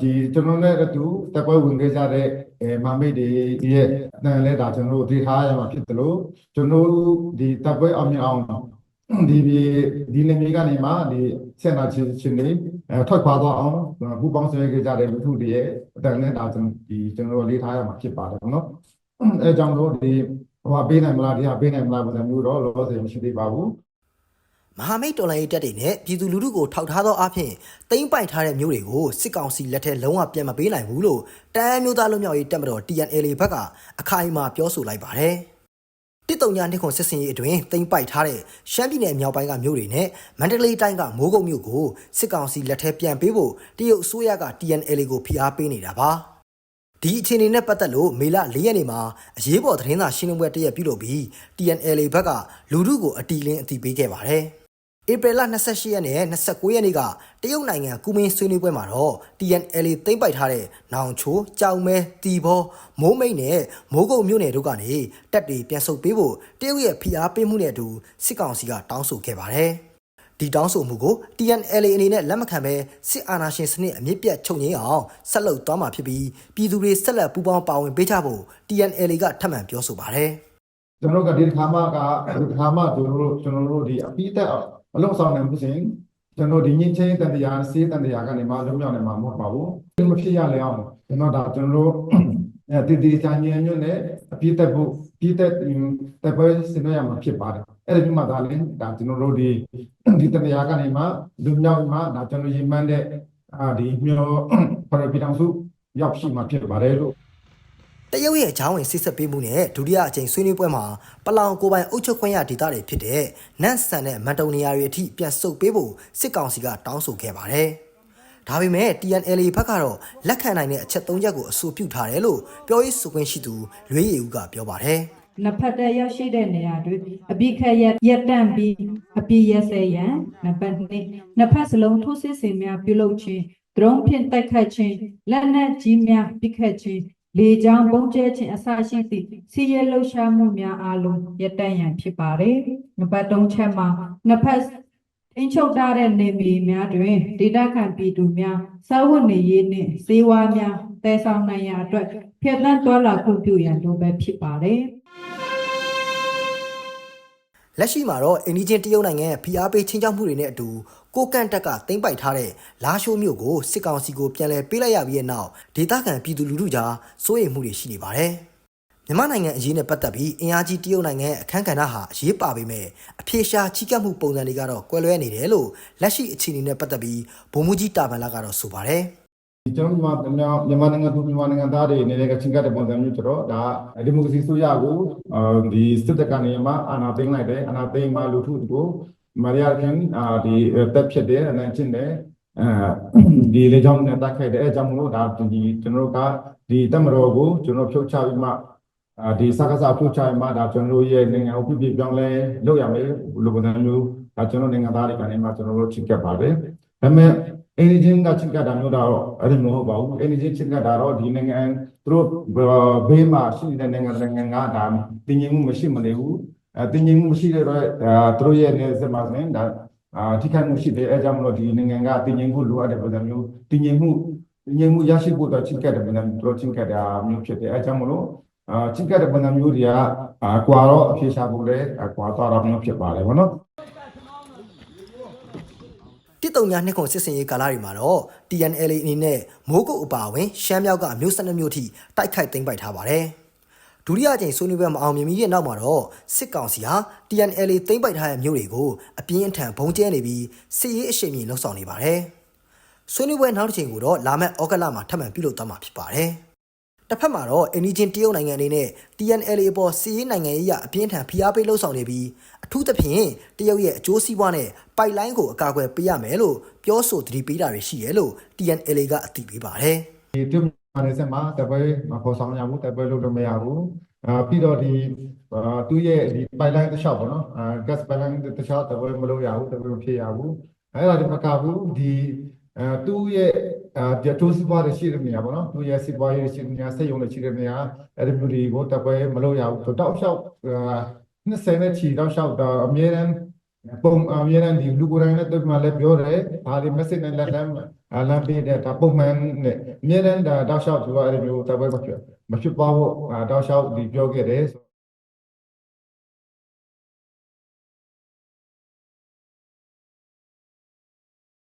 ဒီကျွန်တော်နဲ့အတူတက်ပွဲဝင်ခဲ့ကြတဲ့အဲမာမိတ်တွေရဲ့အတန်လဲဒါကျွန်တော်တို့သိထားရမှာဖြစ်တယ်လို့ကျွန်တော်တို့ဒီတက်ပွဲအောင်မြင်အောင်ဒီဒီဒီနေမြေကနေမှဒီဆက်နာချင်းချင်းတွေအဲထွက်ခွာသွားအောင်ပူပေါင်းဆွေးခဲ့ကြတဲ့လူထုတွေရဲ့အတန်လဲဒါကျွန်တော်ဒီကျွန်တော်တို့လေးထားရမှာဖြစ်ပါတယ်နော်အဲကြောင့်လို့ဒီဟိုပေးနိုင်မလားဒီဟာပေးနိုင်မလားပုံစံမျိုးတော့လောလောဆယ်မရှိသေးပါဘူး မဟာမိတ်တော်လှန်ရေးတပ်တွေနဲ့ပြည်သူလူထုကိုထောက်ထားသောအဖြစ်တိမ့်ပိုက်ထားတဲ့မျိုးတွေကိုစစ်ကောင်စီလက်ထက်လုံးဝပြန်မပေးနိုင်ဘူးလို့တန်းမျိုးသားလူမျိုးရေးတပ်မတော် TNLA ဘက်ကအခိုင်အမာပြောဆိုလိုက်ပါတယ်။တစ်တုံညာနှစ်ခွန်စစ်စင်ရေးအတွင်းတိမ့်ပိုက်ထားတဲ့ရှမ်းပြည်နယ်မြောက်ပိုင်းကမျိုးတွေနဲ့မန္တလေးတိုင်းကမိုးကုတ်မြို့ကိုစစ်ကောင်စီလက်ထက်ပြန်ပေးဖို့တရုတ်အစိုးရက TNLA ကိုဖိအားပေးနေတာပါ။ဒီအခြေအနေနဲ့ပတ်သက်လို့မေလ၄ရက်နေ့မှာအရေးပေါ်သတင်းစာရှင်းလင်းပွဲတစ်ရက်ပြုလုပ်ပြီး TNLA ဘက်ကလူထုကိုအတီလင်းအတီပေးခဲ့ပါတယ်။ ဧပြီလ28ရက်နဲ့29ရက်နေ့ကတရုတ်နိုင်ငံကူမင်းဆွေးနွေးပွဲမှာတော့ TNLA သိမ့်ပိုက်ထားတဲ့နောင်ချိုးကြောင်မဲတီဘောမိုးမိတ်နဲ့မိုးကုတ်မြို့နယ်တို့ကနေတက်တွေပြန်ဆုတ်ပေးဖို့တရုတ်ရဲ့ဖိအားပေးမှုနဲ့အတူစစ်ကောင်စီကတောင်းဆိုခဲ့ပါတယ်။ဒီတောင်းဆိုမှုကို TNLA အနေနဲ့လက်မခံဘဲစစ်အာဏာရှင်စနစ်အမြင့်ပြတ်ချုပ်ငြိမ်းအောင်ဆက်လုပ်သွားမှာဖြစ်ပြီးပြည်သူတွေဆက်လက်ပူးပေါင်းပါဝင်ပေးကြဖို့ TNLA ကထပ်မံပြောဆိုပါတယ်။ကျွန်တော်တို့ကဒီတစ်ခါမှကဒီတစ်ခါမှကျွန်တော်တို့ကျွန်တော်တို့ဒီအပိသက် အလုံးဆောင်နိုင်မှုစဉ်ကျွန်တော်ဒီညင်းချင်းတန်တရားစေးတန်တရားကနေမှလုံးမြောက်နေမှာမဟုတ်ပါဘူးမဖြစ်ရလေအောင်ကျွန်တော်ဒါကျွန်တော်တို့အဲဒီဒီချာညင်းညွတ်နဲ့အပိသက်ဖို့ပိသက်တပွဲစင်ရမှာဖြစ်ပါတယ်အဲ့ဒီမှာဒါလည်းဒါကျွန်တော်တို့ဒီဒီတန်တရားကနေမှလုံးမြောက်မှဒါကျွန်တော်ရင်မှန်းတဲ့အာဒီမျိုးဖရပီတောင်စုရောက်ရှိမှာဖြစ်ပါတယ်လို့ တရုတ်ရဲ့ဂျောင်းဝင်စစ်ဆက်ပေးမှုနဲ့ဒုတိယအကြိမ်ဆွေးနွေးပွဲမှာပလောင်ကိုပိုင်အုပ်ချုပ်ခွင့်ရဒေသတွေဖြစ်တဲ့နန့်ဆန်နဲ့မန်တုံနေရာတွေအထိပြန်ဆုတ်ပေးဖို့စစ်ကောင်စီကတောင်းဆိုခဲ့ပါတယ်။ဒါပေမဲ့ TNLA ဘက်ကတော့လက်ခံနိုင်တဲ့အချက်၃ချက်ကိုအဆိုပြုထားတယ်လို့ပြောရေးဆိုခွင့်ရှိသူလွေးရည်ဦးကပြောပါတယ်။နှစ်ဖက်တည်းရောက်ရှိတဲ့နေရာတွေအပိခက်ရက်ရက်တန့်ပြီးအပိရက်စဲရန်နံပါတ်2နှစ်ဖက်စလုံးထိုးစစ်ဆင်များပြုလုပ်ခြင်းဒရုန်းဖြင့်တိုက်ခတ်ခြင်းလက်နက်ကြီးများပစ်ခတ်ခြင်း လေကြောင်းပုံကျဲခြင်းအစရှိသည့်စီးရဲလှုပ်ရှားမှုများအားလုံးရပ်တန့်ရန်ဖြစ်ပါတယ်နံပါတ်3ချက်မှာနှစ်ဖက်အင်းချုပ်ထားတဲ့နေမြေများတွင်ဒေတာခံပြည်သူများစာဝတ်နေရေးနှင့်စေဝါများတည်ဆောင်နိုင်ရန်အတွက်ဖြတ်လန်းသွားလာခွင့်ပြုရန်လိုပဲဖြစ်ပါတယ်လက်ရှိမှာတော့အိန္ဒိချင်းတရုတ်နိုင်ငံဖိအားပေးချင်းချောက်မှုတွေနဲ့အတူ ကိုကန့်တက်ကတင်ပိုက်ထားတဲ့လာရှိုးမြို့ကိုစစ်ကောင်စီကိုပြန်လည်ပေးလိုက်ရပြီးတဲ့နောက်ဒေသခံပြည်သူလူထုကြားစိုးရိမ်မှုတွေရှိနေပါတယ်။မြန်မာနိုင်ငံအရေးနဲ့ပတ်သက်ပြီးအင်အားကြီးတရုတ်နိုင်ငံရဲ့အခမ်းကဏ္ဍဟာအရေးပါပေမဲ့အပြေရှားချီးကပ်မှုပုံစံတွေကတော့ကွဲလွဲနေတယ်လို့လက်ရှိအခြေအနေနဲ့ပတ်သက်ပြီးဗိုလ်မှူးကြီးတာဗန်လာကတော့ဆိုပါတယ်။ဒီကျွန်တော်မြန်မာမြန်မာနိုင်ငံသူမြန်မာနိုင်ငံသားတွေအနေနဲ့ကချင်းကတဲ့ပုံစံမျိုးကျတော့ဒါဒီမိုကရေစီဆိုရကိုဒီစစ်တပ်ကနေမှအာဏာသိမ်းလိုက်တယ်အာဏာသိမ်းမှလူထုကို မရရခင်အာဒီတက်ဖြစ်တယ်အနိုင်ချင်းတယ်အဲဒီလေကြောင်းနဲ့တိုက်ခိုက်တယ်အဲကြောင့်မလို့ဒါဒီကျွန်တော်တို့ကဒီတက်မတော်ကိုကျွန်တော်ဖြုတ်ချပြီးမှအာဒီစကားစဖြုတ်ချပြီးမှဒါကျွန်တော်တို့ရဲ့နိုင်ငံကိုပြပြပြောင်းလဲလုပ်ရမယ်လို့ပုံစံမျိုးဒါကျွန်တော်နိုင်ငံသားတွေကနေမှကျွန်တော်တို့ချစ်ကပ်ပါတယ်ဒါပေမဲ့အင်းဂျင်ကချစ်ကတာမျိုးတော့အဲ့ဒီမဟုတ်ပါဘူးအင်းဂျင်ချစ်ကတာတော့ဒီနိုင်ငံသူတို့ဘေးမှာရှိနေတဲ့နိုင်ငံနိုင်ငံကဒါတင်ရင်မှုမရှိမနေဘူးအဲ တင်ရင်မှုမရှိတဲ့တော့သူတို့ရဲ့နေစမှာစင်ဒါအာထိခိုက်မှုရှိတယ်အဲကြောင့်မလို့ဒီနိုင်ငံကတင်ရင်မှုလိုအပ်တဲ့ပုံစံမျိုးတင်ရင်မှုတင်ရင်မှုရရှိဖို့တော့ချစ်ကတဲ့ပုံစံသူတို့ချစ်ကတာမျိုးဖြစ်တယ်အဲကြောင့်မလို့အာချစ်ကတဲ့ပုံစံမျိုးတွေကအာကွာတော့အဖြေရှာဖို့လဲကွာတော့တော့မျိုးဖြစ်ပါတယ်ဗောနော်တစ်တုံညာနှစ်ခုစစ်စင်ရေးကာလတွေမှာတော့ TNLA အနေနဲ့မိုးကုတ်အပါအဝင်ရှမ်းမြောက်ကမြို့၁၂မြို့ထိတိုက်ခိုက်သိမ်းပိုက်ထားပါတယ်။ ဒုတိယအကြိမ်ဆွေးနွေးပွဲမအောင်မြင်မီရဲ့နောက်မှာတော့စစ်ကောင်စီဟာ TNLA သိမ်းပိုက်ထားတဲ့မြို့တွေကိုအပြင်းအထန်ဘုံကျဲနေပြီးစစ်ရေးအရှိန်မြင့်လှုပ်ဆောင်နေပါတယ်။ဆွေးနွေးပွဲနောက်တစ်ချိန်ကိုတော့လာမယ့်ဩဂတ်လမှာထပ်မံပြုလုပ်သွားမှာဖြစ်ပါတယ်။တစ်ဖက်မှာတော့အင်ဒီဂျင်တရုတ်နိုင်ငံအနေနဲ့ TNLA အပေါ်စီးရေးနိုင်ငံရေးအရအပြင်းထန်ဖိအားပေးလှုပ်ဆောင်နေပြီးအထူးသဖြင့်တရုတ်ရဲ့အကျိုးစီးပွားနဲ့ပိုက်လိုင်းကိုအကာအကွယ်ပေးရမယ်လို့ပြောဆိုသတိပေးတာတွေရှိတယ်လို့ TNLA ကအသိပေးပါတယ် ဒီတူမာနေစမှာတပွဲမပေါ်ဆောင်ရဘူးတပွဲလုပ်လို့မရဘူးအာပြီးတော့ဒီအာသူ့ရဲ့ဒီ pipeline တစ်လျှောက်ပေါ့နော်အာ gas pipeline တစ်လျှောက်တပွဲမလုပ်ရဘူးတပွဲမဖြစ်ရဘူးအဲ့ဒါဒီမကဘူးဒီအဲသူ့ရဲ့အာဒီတိုးစီပွားတွေရှိတဲ့နေရာပေါ့နော်သူ့ရဲ့စီပွားရေးရှိတဲ့နေရာစက်ရုံတွေရှိတဲ့နေရာအဲ့ဒီမျိုးတွေကိုတပွဲမလုပ်ရဘူးတောက်လျှောက်အာ20နဲ့ချီတောက်လျှောက်တော့အမြဲတမ်း ပုံအမြဲတမ်းဒီလူကိုယ်တိုင်နဲ့တွေ့မှလည်းပြောတယ်ဒါဒီ message နဲ့လက်လမ်းအလမ်းပေးတဲ့ဒါပုံမှန်နဲ့အမြဲတမ်းဒါတောက်လျှောက်သူကအဲ့ဒီမျိုးတိုက်ပွဲမဖြစ်မဖြစ်ပါဘူးတောက်လျှောက်ဒီပြောခဲ့တယ်